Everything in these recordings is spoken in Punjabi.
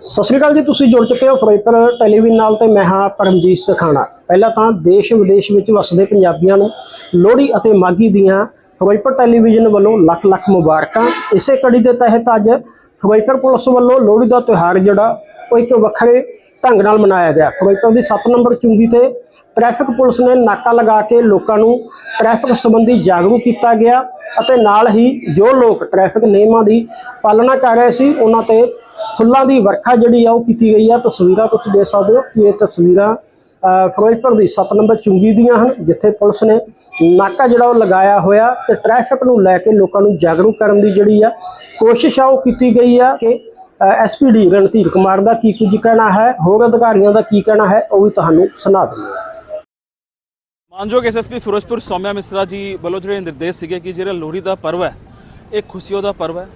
ਸਤਿ ਸ਼੍ਰੀ ਅਕਾਲ ਜੀ, ਤੁਸੀਂ ਜੁੜ ਚੁੱਕੇ ਹੋ ਫਿਰੋਜ਼ਪੁਰ ਟੈਲੀਵਿਜ਼ਨ ਨਾਲ ਤੇ ਮੈਂ ਹਾਂ ਪਰਮਜੀਤ ਸਖਾਣਾ। ਪਹਿਲਾਂ ਤਾਂ ਦੇਸ਼ ਵਿਦੇਸ਼ ਵਿੱਚ ਵਸਦੇ ਪੰਜਾਬੀਆਂ ਨੂੰ ਲੋਹੜੀ ਅਤੇ ਮਾਘੀ ਦੀਆਂ ਫਿਰੋਜ਼ਪੁਰ ਟੈਲੀਵਿਜ਼ਨ ਵੱਲੋਂ ਲੱਖ ਲੱਖ ਮੁਬਾਰਕਾਂ। ਇਸੇ ਕੜੀ ਦੇ ਤਹਿਤ ਅੱਜ ਫਿਰੋਜ਼ਪੁਰ ਪੁਲਿਸ ਵੱਲੋਂ ਲੋਹੜੀ ਦਾ ਤਿਉਹਾਰ ਜਿਹੜਾ, ਉਹ ਇੱਕ ਵੱਖਰੇ ਢੰਗ ਨਾਲ ਮਨਾਇਆ ਗਿਆ। ਫਿਰੋਜ਼ਪੁਰ ਦੀ 7 ਨੰਬਰ ਚੁੰਗੀ ਤੇ ਟ੍ਰੈਫਿਕ ਪੁਲਿਸ ਨੇ ਨਾਕਾ ਲਗਾ ਕੇ ਲੋਕਾਂ ਨੂੰ ਟ੍ਰੈਫਿਕ ਸੰਬੰਧੀ ਜਾਗਰੂਕ ਕੀਤਾ ਗਿਆ ਅਤੇ ਨਾਲ ਹੀ ਜੋ ਲੋਕ ਟ੍ਰੈਫਿਕ ਨਿਯਮਾਂ ਦੀ ਪਾਲਣਾ ਕਰ ਰਹੇ ਸੀ, ਉਹਨਾਂ ਤੇ ਫੁੱਲਾਂ ਦੀ ਵਰਖਾ ਜਿਹੜੀ ਆ ਉਹ ਕੀਤੀ ਗਈ ਆ। ਤਸਵੀਰਾਂ ਤੁਸੀਂ ਦੇਖ ਸਕਦੇ ਹੋ ਕਿ ਇਹ ਤਸਵੀਰਾਂ ਫਿਰੋਜ਼ਪੁਰ ਦੀ 7 ਨੰਬਰ ਚੁੰਗੀ ਦੀਆਂ ਹਨ, ਜਿੱਥੇ ਪੁਲਿਸ ਨੇ ਨਾਕਾ ਜਿਹੜਾ ਉਹ ਲਗਾਇਆ ਹੋਇਆ ਤੇ ਟ੍ਰੈਫਿਕ ਨੂੰ ਲੈ ਕੇ ਲੋਕਾਂ ਨੂੰ ਜਾਗਰੂਕ ਕਰਨ ਦੀ ਜਿਹੜੀ ਆ ਕੋਸ਼ਿਸ਼ ਆ ਉਹ ਕੀਤੀ ਗਈ ਆ ਕਿ ਐਸਪੀਡੀ ਰਣਧੀਰ ਕੁਮਾਰ ਦਾ ਕੀ ਕੁਝ ਕਹਿਣਾ ਹੈ, ਹੋਰ ਅਧਿਕਾਰੀਆਂ ਦਾ ਕੀ ਕਹਿਣਾ ਹੈ, ਉਹ ਵੀ ਤੁਹਾਨੂੰ ਸੁਣਾ ਦਿੰਦੇ ਹਾਂ। ਮਾਨਯੋਗ ਐਸਐਸਪੀ ਫਿਰੋਜ਼ਪੁਰ ਸੌਮਿਆ ਮਿਸਰਾ ਜੀ ਵੱਲੋਂ ਜਿਹੜੇ ਨਿਰਦੇਸ਼ ਸੀਗੇ ਕਿ ਜਿਹੜਾ ਲੋਹੜੀ ਦਾ ਪਰਵ ਹੈ, ਇਹ ਖੁਸ਼ੀਓ ਦਾ ਪਰਵ ਹੈ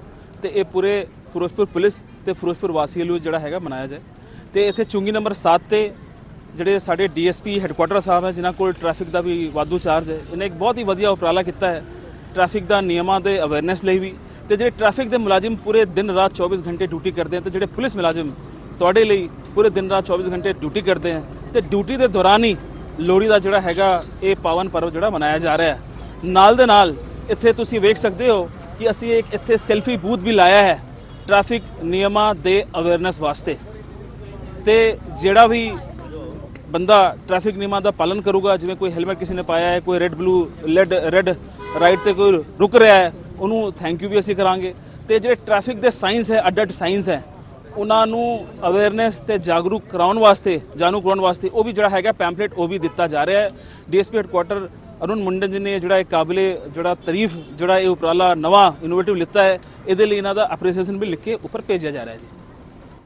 ਤੇ ਇਹ ਪੂਰੇ ਫਿਰੋਜ਼ਪੁਰ ਪੁਲਿਸ ਤੇ ਫਿਰੋਜ਼ਪੁਰ ਵਾਸੀ ਲਈ ਜਿਹੜਾ ਹੈਗਾ ਮਨਾਇਆ ਜਾਏ। ਤੇ ਇੱਥੇ ਚੁੰਗੀ ਨੰਬਰ 7 ਤੇ ਜਿਹੜੇ ਸਾਡੇ ਡੀਐਸਪੀ ਹੈੱਡਕੁਆਟਰ ਸਾਹਿਬ ਹੈ, ਜਿਨ੍ਹਾਂ ਕੋਲ ਟ੍ਰੈਫਿਕ ਦਾ ਵੀ ਵਾਧੂ ਚਾਰਜ ਹੈ, ਇਹਨੇ ਇੱਕ ਬਹੁਤ ਹੀ ਵਧੀਆ ਉਪਰਾਲਾ ਕੀਤਾ ਹੈ ਟ੍ਰੈਫਿਕ ਦਾ ਨਿਯਮਾਂ ਦੇ ਅਵੇਅਰਨੈਸ ਲਈ ਵੀ। ਤੇ ਜਿਹੜੇ ਟ੍ਰੈਫਿਕ ਦੇ ਮੁਲਾਜ਼ਮ ਪੂਰੇ ਦਿਨ ਰਾਤ 24 ਘੰਟੇ ਡਿਊਟੀ ਕਰਦੇ ਹਨ ਤੇ ਜਿਹੜੇ ਪੁਲਿਸ ਮੁਲਾਜ਼ਮ ਤੁਹਾਡੇ ਲਈ ਪੂਰੇ ਦਿਨ ਰਾਤ 24 ਘੰਟੇ ਡਿਊਟੀ ਕਰਦੇ ਹਨ ਤੇ ਡਿਊਟੀ ਦੇ ਦੌਰਾਨ ਹੀ ਲੋਹੜੀ ਦਾ ਜਿਹੜਾ ਹੈਗਾ ਇਹ ਪਾਵਨ ਪਰਵ ਜਿਹੜਾ ਮਨਾਇਆ ਜਾ ਰਿਹਾ ਹੈ। ਨਾਲ ਦੇ ਨਾਲ ਇੱਥੇ ਤੁਸੀਂ ਵੇਖ ਸਕਦੇ ਹੋ ਕਿ ਅਸੀਂ ਇੱਕ ਇੱਥੇ ਸੈਲਫੀ ਬੂਥ ਵੀ ਲਾਇਆ ਹੈ। ਟ੍ਰੈਫਿਕ ਨਿਯਮਾਂ ਦੇ ਅਵੇਅਰਨੈਸ ਵਾਸਤੇ ਤੇ ਜਿਹੜਾ ਵੀ ਬੰਦਾ ਟ੍ਰੈਫਿਕ ਨਿਯਮਾਂ ਦਾ ਪਾਲਨ ਕਰੂਗਾ, ਜਿਵੇਂ ਕੋਈ ਹੈਲਮਟ ਕਿਸੇ ਨੇ ਪਾਇਆ ਹੈ, ਕੋਈ ਰੈੱਡ ਬਲੂ ਲੈਡ ਰੈੱਡ ਰਾਈਟ ਤੇ ਕੋਈ ਰੁਕ ਰਿਹਾ ਹੈ, ਉਹਨੂੰ ਥੈਂਕ ਯੂ ਵੀ ਅਸੀਂ ਕਰਾਂਗੇ। ਤੇ ਜਿਹੜੇ ਟ੍ਰੈਫਿਕ ਦੇ ਸਾਇੰਸ ਹੈ ਅੱਡ ਅੱਡ ਸਾਇੰਸ ਹੈ ਉਹਨਾਂ ਨੂੰ ਅਵੇਅਰਨੈਸ ਤੇ ਜਾਗਰੂਕ ਕਰਾਉਣ ਵਾਸਤੇ ਜਾਣੂ ਕਰਾਉਣ ਵਾਸਤੇ ਉਹ ਵੀ ਜਿਹੜਾ ਹੈਗਾ ਪੈਂਪਲੇਟ ਉਹ ਵੀ ਦਿੱਤਾ ਜਾ ਰਿਹਾ ਹੈ। ਡੀਐਸਪੀ ਹੈਡਕੁਆਟਰ ਅਰੁਣ ਮੁੰਡਨ ਜੀ ਨੇ ਜਿਹੜਾ ਇਹ ਕਾਬਲੇ ਜਿਹੜਾ ਤਾਰੀਫ, ਜਿਹੜਾ ਇਹ ਉਪਰਾਲਾ ਨਵਾਂ ਇਨੋਵੇਟਿਵ ਲਿੱਤਾ ਹੈ, ਇਹਦੇ ਲਈ ਇਹਨਾਂ ਦਾ ਐਪਰੀਸੀਏਸ਼ਨ ਵੀ ਲਿਖ ਕੇ ਉੱਪਰ ਭੇਜਿਆ ਜਾ ਰਿਹਾ ਹੈ ਜੀ।